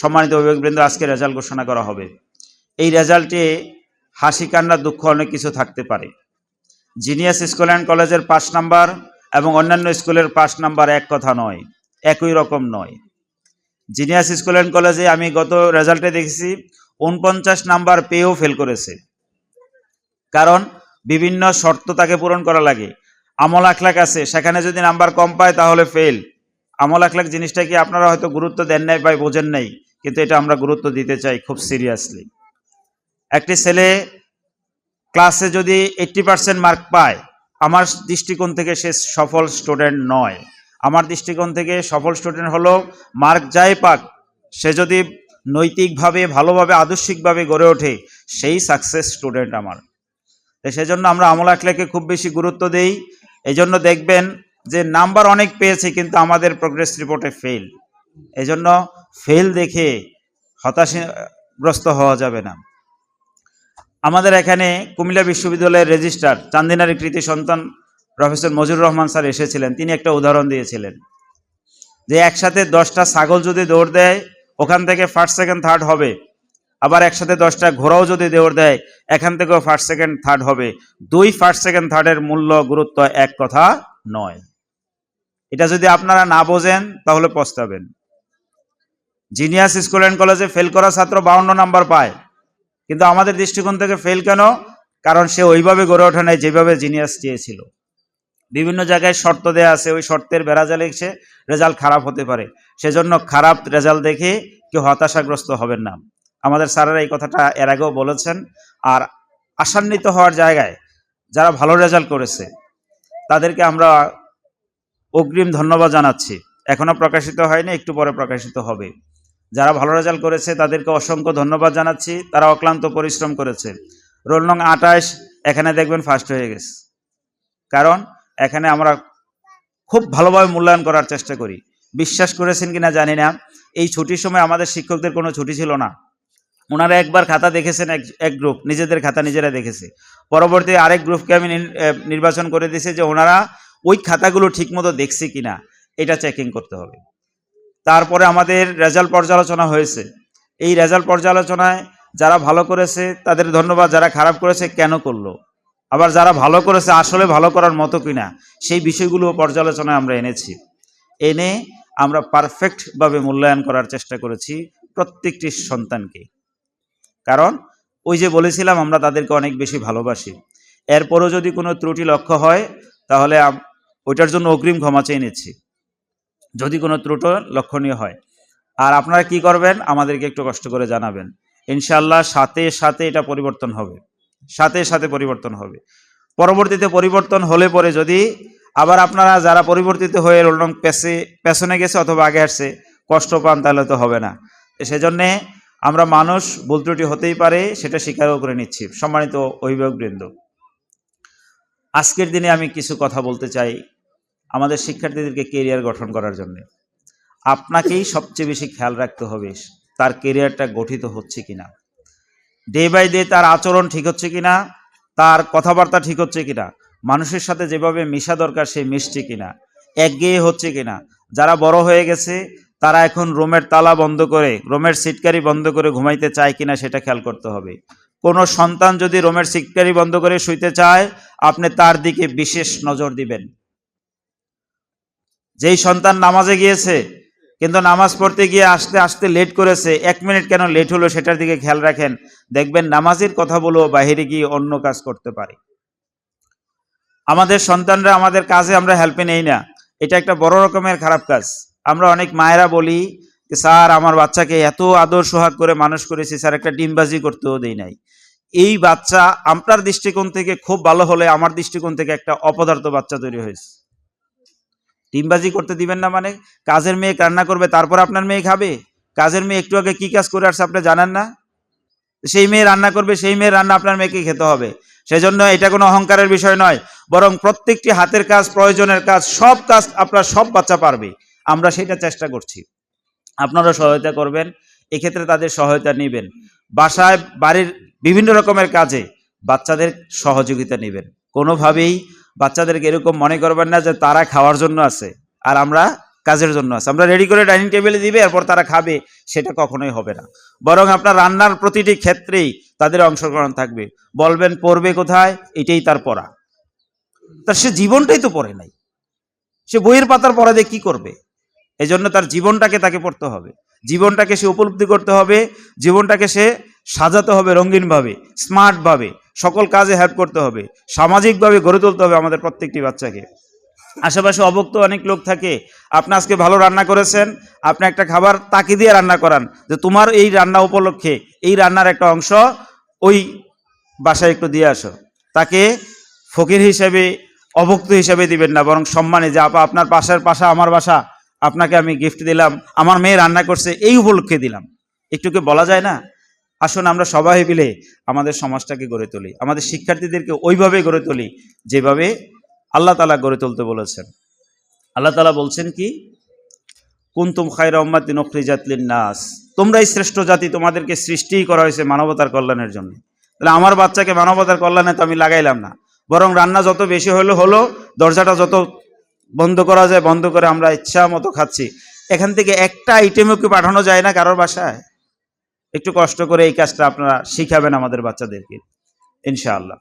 সম্মানিত অভিভাবকবৃন্দ, আজকে রেজাল্ট ঘোষণা করা হবে। এই রেজাল্টে হাসি, কান্না, দুঃখ অনেক কিছু থাকতে পারে। জিনিয়াস স্কুল অ্যান্ড কলেজের পাঁচ নাম্বার এবং অন্যান্য স্কুলের পাঁচ নাম্বার এক কথা নয়, একই রকম নয়। জিনিয়াস স্কুল অ্যান্ড কলেজে আমি গত রেজাল্টে দেখেছি উনপঞ্চাশ নাম্বার পেয়েও ফেল করেছে। কারণ বিভিন্ন শর্ত তাকে পূরণ করা লাগে। আমল আখলাক আছে, সেখানে যদি নাম্বার কম পায় তাহলে ফেল। আমল আখলাক জিনিসটা কি আপনারা হয়তো গুরুত্ব দেন নাই বা বোঝেন নাই কিন্তু এটা আমরা গুরুত্ব দিতে চাই খুব সিরিয়াসলি একটি ছেলে ক্লাসে যদি এইট্টি পার্সেন্ট মার্ক পায়, আমার দৃষ্টিকোণ থেকে সে সফল স্টুডেন্ট নয়। আমার দৃষ্টিকোণ থেকে সফল স্টুডেন্ট হলো মার্ক যাই পাক, সে যদি নৈতিকভাবে, ভালোভাবে, আদর্শিকভাবে গড়ে ওঠে, সেই সাকসেস স্টুডেন্ট আমার। তো সেজন্য আমরা আমল আখলাকে খুব বেশি গুরুত্ব দেই। এই জন্য দেখবেন যে নাম্বার অনেক পেয়েছে, কিন্তু আমাদের প্রোগ্রেস রিপোর্টে ফেল এজন্য ফেল দেখে হতাশাগ্রস্ত হওয়া যাবে না। আমাদের এখানে কুমিল্লা বিশ্ববিদ্যালয়ের রেজিস্ট্রার চান্দিনারি কৃতি সন্তান প্রফেসর মজুর রহমান স্যার এসেছিলেন। তিনি একটা উদাহরণ দিয়েছিলেন যে একসাথে দশটা ছাগল যদি দৌড় দেয়, ওখান থেকে ফার্স্ট সেকেন্ড থার্ড হবে। আবার একসাথে দশটা ঘোড়াও যদি দৌড় দেয়, এখান থেকেও ফার্স্ট সেকেন্ড থার্ড হবে। দুই ফার্স্ট সেকেন্ড থার্ডের মূল্য গুরুত্ব এক কথা নয়। এটা যদি আপনারা না বোঝেন, তাহলে পস্তাবেন। জিনিয়াস স্কুল অ্যান্ড কলেজে ফেল করা ছাত্র বাউন্ন নাম্বার পায়। কিন্তু আমাদের দৃষ্টিকোণ থেকে ফেল কেন? কারণ সে ওইভাবে গড়ে ওঠে নাই যেভাবে জিনিয়াস চেয়েছিল। বিভিন্ন জায়গায় শর্ত দেয়া আছে, ওই শর্তের বেড়াজালে এসে রেজাল্ট খারাপ হতে পারে। সেজন্য খারাপ রেজাল্ট দেখে কেউ হতাশাগ্রস্ত হবেন না। আমাদের স্যারেরা এই কথাটা এর আগেও বলেছেন। আর আশান্বিত হওয়ার জায়গায় যারা ভালো রেজাল্ট করেছে, তাদেরকে আমরা অগ্রিম ধন্যবাদ জানাচ্ছি। এখনও প্রকাশিত হয়নি, একটু পরে প্রকাশিত হবে। যারা ভালো রেজাল্ট করেছে, তাদেরকে অসংখ্য ধন্যবাদ জানাচ্ছি। তারা অক্লান্ত পরিশ্রম করেছে। রোল নং আঠাশ, এখানে দেখবেন ফার্স্ট হয়ে গেছে। কারণ এখানে আমরা খুব ভালোভাবে মূল্যায়ন করার চেষ্টা করি। বিশ্বাস করেছেন কিনা জানি না। এই ছুটির সময় আমাদের শিক্ষকদের কোনো ছুটি ছিল না। ওনারা একবার খাতা দেখেছেন এক এক গ্রুপ নিজেদের খাতা নিজেরা দেখেছে। পরবর্তী আরেক গ্রুপকে আমি নির- নির্বাচন করে দিয়েছি যে ওনারা ওই খাতাগুলো ঠিকমতো দেখছে কিনা, এটা চেকিং করতে হবে। তারপরে আমাদের রেজাল্ট পর্যালোচনা হয়েছে। এই রেজাল্ট পর্যালোচনায় যারা ভালো করেছে, তাদের ধন্যবাদ। যারা খারাপ করেছে, কেন করল? আবার যারা ভালো করেছে, আসলে ভালো করার মতো কিনা, সেই বিষয়গুলো পর্যালোচনায় আমরা এনেছি। এনে আমরা পারফেক্টভাবে মূল্যায়ন করার চেষ্টা করেছি প্রত্যেকটি সন্তানকে। কারণ, ওই যে বলেছিলাম, আমরা তাদেরকে অনেক বেশি ভালোবাসি। এরপরও যদি কোনো ত্রুটি লক্ষ্য হয়, তাহলে ওইটার জন্য অগ্রিম ক্ষমা চেয়ে নিচ্ছি। যদি কোনো ত্রুটো লক্ষণীয় হয়। আর আপনারা কি করবেন? আমাদেরকে একটু কষ্ট করে জানাবেন। ইনশাল্লাহ সাথে সাথে এটা পরিবর্তন হবে। সাথে সাথে পরিবর্তন হবে। পরবর্তীতে পরিবর্তন হলে পরে যদি আবার আপনারা যারা পরিবর্তিত হয়ে রোলং পেছে, পেছনে গেছে অথবা আগে আসছে, কষ্ট পান তাহলে তো হবে না। সেজন্যে আমরা মানুষ ভুল ত্রুটি হতেই পারে, সেটা স্বীকারও করে নিচ্ছি। সম্মানিত অভিভাবকবৃন্দ, আজকের দিনে আমি কিছু কথা বলতে চাই। আমাদের শিক্ষার্থীদেরকে কেরিয়ার গঠন করার জন্য। আপনাকেই সবচেয়ে বেশি খেয়াল রাখতে হবে তার কেরিয়ারটা গঠিত হচ্ছে কিনা। ডে বাই ডে তার আচরণ ঠিক হচ্ছে কিনা, তার কথাবার্তা ঠিক হচ্ছে কিনা, মানুষের সাথে যেভাবে মিশা দরকার সে মিশছে কিনা একগেয়ে হচ্ছে কিনা। যারা বড় হয়ে গেছে, তারা এখন রুমের তালা বন্ধ করে, রুমের সিটকারি বন্ধ করে ঘুমাইতে চায় কিনা সেটা খেয়াল করতে হবে। কোনো সন্তান যদি রুমের সিটকারি বন্ধ করে শুইতে চায়, আপনি তার দিকে বিশেষ নজর দিবেন। যেই সন্তান নামাজে গিয়েছে, কিন্তু নামাজ পড়তে গিয়ে আসতে আসতে লেট করেছে, এক মিনিট কেন লেট হলো সেটার দিকে খেয়াল রাখেন। দেখবেন নামাজের কথা বলেও বাহিরে গিয়ে অন্য কাজ করতে পারে। আমাদের সন্তানরা আমাদের কাজে আমরা হেল্পে নেই না। এটা একটা বড় রকমের খারাপ কাজ। আমরা অনেক মায়েরা বলি স্যার, আমার বাচ্চাকে এত আদর সোহাগ করে মানুষ করেছি, স্যার, একটা ডিমবাজি করতেও দেই নাই। এই বাচ্চা আপনার দৃষ্টিকোণ থেকে খুব ভালো হলে আমার দৃষ্টিকোণ থেকে একটা অপদার্থ বাচ্চা তৈরি হয়েছে। ডিমবাজি করতে দিবেন না মানে? কাজের মেয়ে রান্না করবে, তারপর আপনার মেয়ে খাবে? কাজের মেয়ে একটু আগে কি কাজ করে আসছে আপনি জানেন না? সেই মেয়ে রান্না করবে, সেই মেয়ের রান্না আপনার মেয়েকে খেতে হবে। সেজন্য এটা কোনো অহংকারের বিষয় নয়, বরং প্রত্যেকটি হাতের কাজ, প্রয়োজনের কাজ, সব কাজ আপনার সব বাচ্চা পারবে। আমরা সেটা চেষ্টা করছি। আপনারা সহায়তা করবেন, এক্ষেত্রে তাদের সহায়তা নেবেন। বাসায়, বাড়ির বিভিন্ন রকমের কাজে বাচ্চাদের সহযোগিতা নেবেন। কোনোভাবেই বাচ্চাদেরকে এরকম মনে করবেন না যে তারা খাওয়ার জন্য আছে, আর আমরা কাজের জন্য আছে। আমরা রেডি করে ডাইনিং টেবিলে দিবে, এরপর তারা খাবে, সেটা কখনোই হবে না। বরং আপনার রান্নার প্রতিটি ক্ষেত্রেই তাদের অংশগ্রহণ থাকবে। বলবেন, পড়বে কোথায়? এটাই তার পড়া। তার সে জীবনটাই তো পড়ে নাই। সে বইয়ের পাতার পড়া দিয়ে কি করবে? এই জন্য তার জীবনটাকে তাকে পড়তে হবে। জীবনটাকে সে উপলব্ধি করতে হবে। জীবনটাকে সে সাজাতে হবে রঙিনভাবে, স্মার্টভাবে, সকল কাজে হেল্প করতে হবে, সামাজিকভাবে গড়ে তুলতে হবে আমাদের প্রত্যেকটি বাচ্চাকে। আশেপাশে অবক্ত অনেক লোক থাকে, আপনি আজকে ভালো রান্না করেছেন, আপনি একটা খাবার তাকে দিয়ে রান্না করান, যে তোমার এই রান্না উপলক্ষে, এই রান্নার একটা অংশ ওই বাসায় একটু দিয়ে আসো। তাকে ফকির হিসেবে, অভক্ত হিসেবে দিবেন না, বরং সম্মানে যে আপা আপনার পাশের পাশা, আমার বাসা, আপনাকে আমি গিফট দিলাম, আমার মেয়ে রান্না করছে, এই উপলক্ষে দিলাম। একটু কি বলা যায় না? আসুন আমরা সবাই মিলে আমাদের সমাজটাকে গড়ে তুলি, আমাদের শিক্ষার্থীদেরকে ওইভাবে গড়ে তুলি যেভাবে আল্লাহ তালা গড়ে তুলতে বলেছেন। আল্লাহ তালা বলছেন কি, কুন্তুম খায়রা উম্মাতিন উখরিজাতলিন নাস তোমরাই শ্রেষ্ঠ জাতি, তোমাদেরকে সৃষ্টিই করা হয়েছে মানবতার কল্যাণের জন্য। তাহলে আমার বাচ্চাকে মানবতার কল্যাণে তো আমি লাগাইলাম না, বরং রান্না যত বেশি হলো হলো, দরজাটা যত বন্ধ করা যায়, বন্ধ করে আমরা ইচ্ছা মতো খাচ্ছি। এখান থেকে একটা আইটেমও কি পাঠানো যায় না কারোর বাসায়? একটু কষ্ট করে এই কাজটা আপনারা শিখাবেন আমাদের বাচ্চাদেরকে ইনশাআল্লাহ।